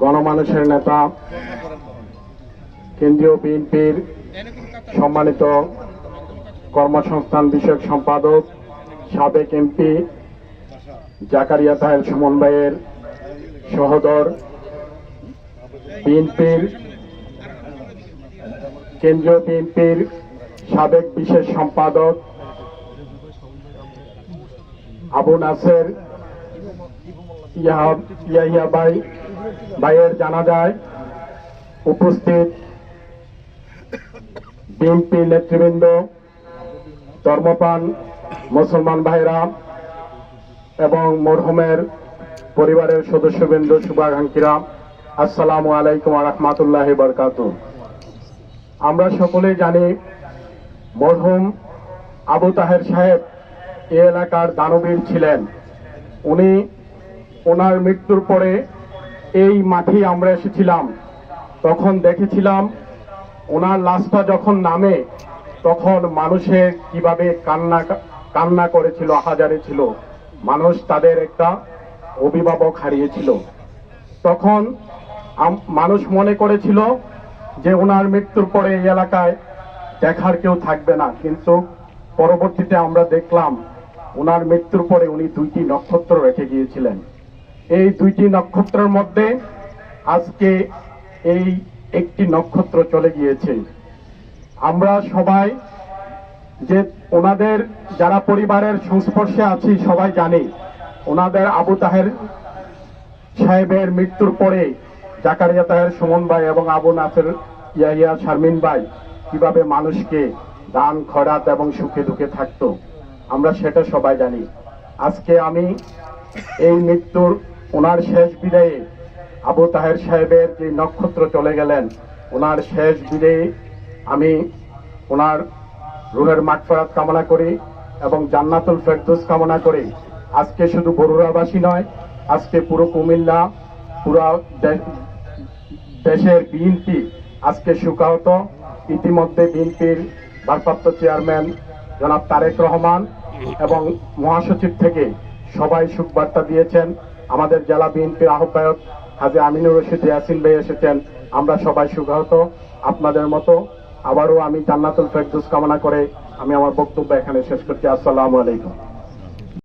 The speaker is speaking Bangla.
গণমানুষের নেতা, কেন্দ্রীয় বিএনপির সম্মানিত কর্মসংস্থান বিষয়ক সম্পাদক, সাবেক এমপি জাকারিয়া তাহের সুমন ভাইয়ের সহদর, বিএনপির কেন্দ্রীয় বিএনপির সাবেক বিশেষ সম্পাদক আবু নাসের ইয়া- ইয়াহিয়া ভাই ভাইয়ের জানাজায় উপস্থিত বিএনপি নেতৃবৃন্দ ধর্মপান মুসলমান ভাইরা এবং মরহুমের পরিবারের সদস্যবৃন্দ, শুভাকাঙ্ক্ষীরা, আসসালামু আলাইকুম রহমতুল্লাহ বরকাত। আমরা সকলেই জানি মরহুম আবু তাহের সাহেব এ এলাকার দানবীর ছিলেন। উনি ওনার মৃত্যুর পরে এই মাঠে আমরা এসেছিলাম। তখন দেখেছিলাম, ওনার লাশটা যখন নামে, তখন মানুষের কীভাবে কান্না কান্না করেছিল হাজারে ছিল। মানুষ তাদের একটা অভিভাবক হারিয়েছিল। তখন মানুষ মনে করেছিল যে ওনার মৃত্যুর পরে এই এলাকায় দেখার কেউ থাকবে না। কিন্তু পরবর্তীতে আমরা দেখলাম, ওনার মৃত্যুর পরে উনি দুইটি নক্ষত্র রেখে গিয়েছিলেন। এই দুইটি নক্ষত্রের মধ্যে আজকে এই একটি নক্ষত্র চলে গিয়েছে। আমরা সবাই যে ওনাদের যারা পরিবারের সংস্পর্শে আছি সবাই জানি, ওনাদের আবু তাহের সাহেবের মৃত্যুর পরে জাকারিয়া তাহের সুমন ভাই এবং আবু নাসের ইয়াহিয়া শারমিন ভাই কীভাবে মানুষকে দান খরাত এবং সুখে দুঃখে থাকতো, আমরা সেটা সবাই জানি। আজকে আমি এই মৃত্যুর ওনার শেষ বিদায়ে আবু তাহের সাহেবের যে নক্ষত্র চলে গেলেন, ওনার শেষ বিদায়ে আমি ওনার রুহের মাঠফরাত কামনা করি এবং জান্নাতুল ফেরদৌস কামনা করি। আজকে শুধু বরুড়াবাসী নয়, আজকে পুরো কুমিল্লা, পুরো দেশের বিএনপি আজকে সুকাহত। ইতিমধ্যে বিএনপির ভারপ্রাপ্ত চেয়ারম্যান জনাব তারেক রহমান এবং মহাসচিব থেকে সবাই সুখবার্তা দিয়েছেন। আমাদের জেলা বিএনপির আহ্বায়ক হাজি আমিনুর রশিদ ইয়াসিন ভাই এসেছেন। আমরা সবাই সুখাহত আপনাদের মতো আবারও আমি জান্নাতুল ফেরদৌস কামনা করে আমি আমার বক্তব্য এখানে শেষ করছি। আসসালামু আলাইকুম।